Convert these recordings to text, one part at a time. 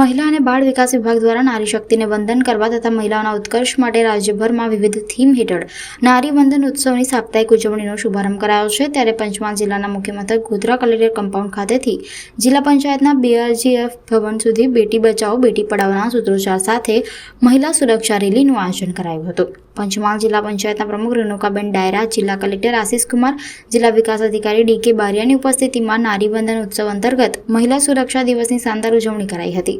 મહિલા અને બાળ વિકાસ વિભાગ દ્વારા નારી શક્તિને વંદન કરવા તથા મહિલાઓના ઉત્કર્ષ માટે રાજ્યભરમાં વિવિધ થીમ હેઠળ નારી વંદન ઉત્સવની સાપ્તાહિક ઉજવણીનો શુભારંભ કરાયો છે. ત્યારે પંચમહાલ જિલ્લાના મુખ્ય મથક ગોધરા કલેક્ટર કમ્પાઉન્ડ ખાતેથી જિલ્લા પંચાયતના બીઆરજીએફ ભવન સુધી બેટી બચાવો, બેટી પઢાઓના સૂત્રોચ્ચાર સાથે મહિલા સુરક્ષા રેલીનું આયોજન કરાયું હતું. પંચમહાલ જિલ્લા પંચાયતના પ્રમુખ રેણુકાબેન ડાયરા, જિલ્લા કલેક્ટર આશિષ કુમાર, જિલ્લા વિકાસ અધિકારી ડી કે બારિયાની ઉપસ્થિતિમાં નારીબંધન ઉત્સવ અંતર્ગત મહિલા સુરક્ષા દિવસની શાનદાર ઉજવણી કરાઈ હતી.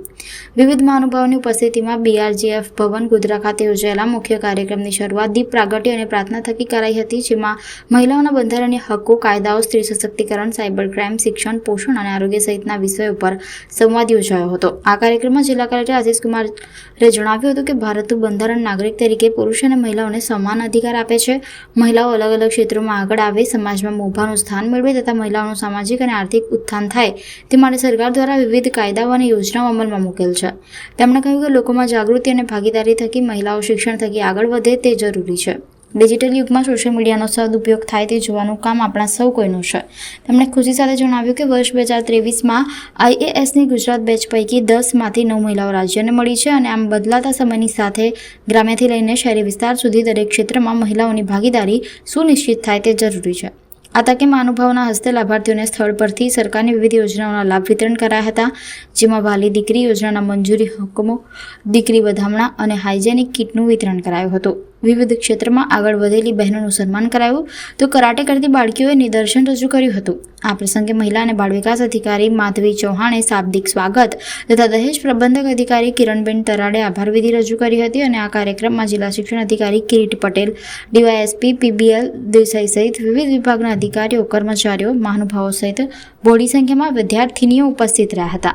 વિવિધ મહાનુભાવોની ઉપસ્થિતિમાં બીઆરજીએફ ભવન ગોધરા ખાતે યોજાયેલા મુખ્ય કાર્યક્રમની શરૂઆત દીપ પ્રાગટ્ય અને પ્રાર્થના થકી કરાઈ હતી, જેમાં મહિલાઓના બંધારણીય હક્કો, કાયદાઓ, સ્ત્રી સશક્તિકરણ, સાયબર ક્રાઇમ, શિક્ષણ, પોષણ અને આરોગ્ય સહિતના વિષયો પર સંવાદ યોજાયો હતો. આ કાર્યક્રમમાં જિલ્લા કલેક્ટર આશિષ કુમારે જણાવ્યું હતું કે ભારતનું બંધારણ નાગરિક તરીકે પુરુષ અને મહિલાઓને સમાન અધિકાર આપે છે. મહિલાઓ અલગ અલગ ક્ષેત્રોમાં આગળ આવે, સમાજમાં મોભાનું સ્થાન મેળવે તથા મહિલાઓનું સામાજિક અને આર્થિક ઉત્થાન થાય, તે માટે સરકાર દ્વારા વિવિધ કાયદાઓ અને યોજનાઓ અમલમાં મૂકેલ છે. તેમણે કહ્યું કે લોકોમાં જાગૃતિ અને ભાગીદારી થકી મહિલાઓ શિક્ષણ થકી આગળ વધે તે જરૂરી છે. ડિજિટલ યુગમાં સોશિયલ મીડિયાનો સદુપયોગ થાય તે જોવાનું કામ આપણા સૌ કોઈનું છે. તેમણે ખુશી સાથે જણાવ્યું કે વર્ષ બે હજાર ત્રેવીસમાં આઈએએસની ગુજરાત બેચ પૈકી દસમાંથી નવ મહિલાઓ રાજ્યને મળી છે અને આમ બદલાતા સમયની સાથે ગ્રામ્યથી લઈને શહેરી વિસ્તાર સુધી દરેક ક્ષેત્રમાં મહિલાઓની ભાગીદારી સુનિશ્ચિત થાય તે જરૂરી છે. આ તકે મહાનુભાવના હસ્તે લાભાર્થીઓને સ્થળ પરથી સરકારની વિવિધ યોજનાઓના લાભ વિતરણ કરાયા હતા, જેમાં વાલી દીકરી યોજનાના મંજૂરી હુકમો, દીકરી વધામણા અને હાઇજેનિક કિટનું વિતરણ કરાયું હતું. વિવિધ ક્ષેત્રમાં આગળ વધેલી બહેનોનું સન્માન કરાયું. તો કરાટે કરતી બાળકીઓએ નિદર્શન રજૂ કર્યું હતું. આ પ્રસંગે મહિલા અને બાળ વિકાસ અધિકારી માધવી ચૌહાણે શાબ્દિક સ્વાગત તથા દહેજ પ્રબંધક અધિકારી કિરણબેન તરાડે આભાર વિધિ રજૂ કરી હતી અને આ કાર્યક્રમમાં જિલ્લા શિક્ષણ અધિકારી કિરીટ પટેલ, ડીવાયએસપી, પીબીએલ દેસાઈ સહિત વિવિધ વિભાગના અધિકારીઓ, કર્મચારીઓ, મહાનુભાવો સહિત બોડી સંખ્યામાં વિદ્યાર્થીનીઓ ઉપસ્થિત રહ્યા હતા.